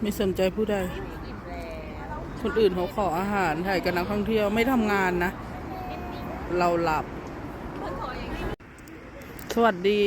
ไม่สนใจผู้ใด คนอื่นเขาขออาหารถ่ายกับนักท่องเที่ยวไม่ทำงานนะ เราหลับ สวัสดี